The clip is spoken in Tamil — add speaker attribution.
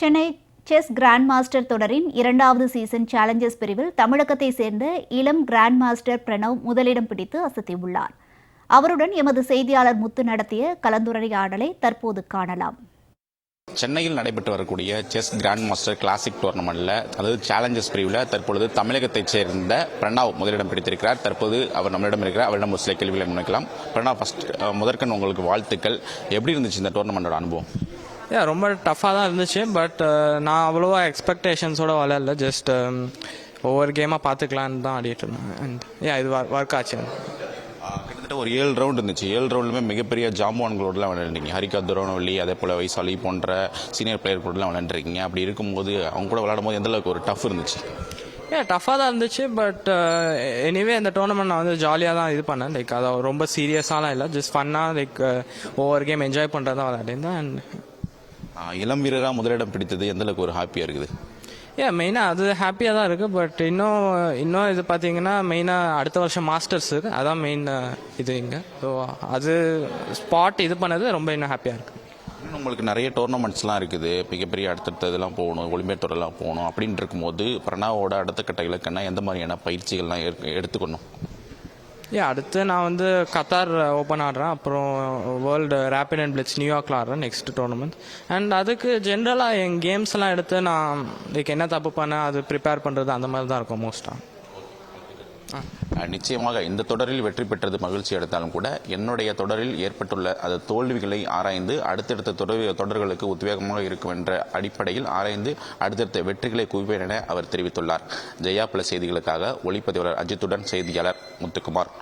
Speaker 1: சென்னை செஸ் கிராண்ட் மாஸ்டர் தொடரின் இரண்டாவது சீசன் சேலஞ்சர்ஸ் பிரிவில் தமிழகத்தை சேர்ந்த இளம் கிராண்ட் மாஸ்டர் பிரணவ் முதலிடம் பிடித்து அசத்தியுள்ளார். அவருடன் எமது செய்தியாளர் முத்து நடத்திய கலந்துரையாடலை தற்போது காணலாம்.
Speaker 2: சென்னையில் நடைபெற்று வரக்கூடிய செஸ் கிராண்ட் மாஸ்டர் கிளாசிக் டோர்னமெண்ட்ல அதாவது சேலஞ்சஸ் பிரிவில் தற்பொழுது தமிழகத்தைச் சேர்ந்த பிரணாவ் முதலிடம் பிடித்திருக்கிறார். தற்போது அவர் நம்மளிடம் இருக்கிறார் அவரிடம் ஒரு சில கேள்விகளை முன்வைக்கலாம். பிரணாவ் ஃபர்ஸ்ட் முதற்கண் உங்களுக்கு வாழ்த்துக்கள். எப்படி இருந்துச்சு இந்த டோர்னமெண்டோட அனுபவம்?
Speaker 3: யா ரொம்ப டஃப்பாக தான் இருந்துச்சு பட் நான் அவ்வளோவா எக்ஸ்பெக்டேஷன்ஸோட விளையாடல ஜஸ்ட் ஒவ்வொரு கேமாக பார்த்துக்கலான்னு தான் ஆடிட்டு இருந்தேன். அண்ட் யா இது ஒர்க் ஆச்சு.
Speaker 2: கிட்டத்தட்ட ஒரு ஏழு ரவுண்ட் இருந்துச்சு. ஏழு ரவுண்டுமே மிகப்பெரிய ஜாம்பவான்களோடலாம் விளையாண்டுருக்கீங்க ஹரிகா துரோனவல்லி அதே போல் வைசாலி போன்ற சீனியர் பிளேயர் கூடலாம் விளையாண்டுருக்கீங்க. அப்படி இருக்கும்போது அவங்க கூட விளையாடும் போது எந்த அளவுக்கு ஒரு டஃப் இருந்துச்சு?
Speaker 3: ஏ டஃப்பாக தான் இருந்துச்சு பட் எனிவே இந்த டோர்னமெண்ட் நான் வந்து ஜாலியாக தான் இது பண்ணேன். லைக் அதை ரொம்ப சீரியஸாலாம் இல்லை. ஜஸ்ட் ஃபன்னாக லைக் ஒவ்வொரு கேம் என்ஜாய் பண்ணுறது தான் விளையாடிருந்தேன். அண்ட்
Speaker 2: இளம் வீரராக முதலிடம் பிடித்தது எந்த அளவுக்கு ஒரு ஹாப்பியாக இருக்குது?
Speaker 3: ஏ மெயினாக அது ஹாப்பியாக தான் இருக்குது பட் இன்னும் இன்னும் இது பார்த்தீங்கன்னா மெயினாக அடுத்த வருஷம் மாஸ்டர்ஸ் அதான் மெயின் இது இங்கே. ஸோ அது ஸ்பாட் இது பண்ணது ரொம்ப இன்னும் ஹாப்பியாக இருக்குது
Speaker 2: இன்னும் உங்களுக்கு நிறைய டோர்னமெண்ட்ஸ்லாம் இருக்குது. மிகப்பெரிய அடுத்தடுத்த இதெல்லாம் போகணும் ஒலிம்பியட் தொடரெல்லாம் போகணும். அப்படின்னு இருக்கும்போது பிரணாவோட அடுத்த கட்ட இலக்குன்னா எந்த மாதிரியான பயிற்சிகள்லாம் எடுத்துக்கணும்?
Speaker 3: யா அடுத்து நான் வந்து கத்தார் ஓப்பன் ஆடுறேன். அப்புறம் வேர்ல்டு ரேப்பிட் அண்ட் பிளிட்ஸ் நியூயார்க்கில் ஆடுறேன் நெக்ஸ்ட் டோர்னமெண்ட் அண்ட் அதுக்கு ஜென்ரலாக என் கேம்ஸ்லாம் எடுத்து நான் லைக் என்ன தப்பு பண்ணேன் அது ப்ரிப்பேர் பண்ணுறது அந்த மாதிரி தான் இருக்கும் மோஸ்ட்டாக
Speaker 2: நிச்சயமாக இந்த தொடரில் வெற்றி பெற்றது மகிழ்ச்சி எடுத்தாலும் கூட என்னுடைய தொடரில் ஏற்பட்டுள்ள அது தோல்விகளை ஆராய்ந்து அடுத்தடுத்த தொடர் தொடர்களுக்கு உத்வேகமாக இருக்கும் என்ற அடிப்படையில் ஆராய்ந்து அடுத்தடுத்த வெற்றிகளை குவிப்பேன் என அவர் தெரிவித்துள்ளார். ஜெயா பல செய்திகளுக்காக ஒளிப்பதிவாளர் அஜித்துடன் செய்தியாளர் முத்துக்குமார்.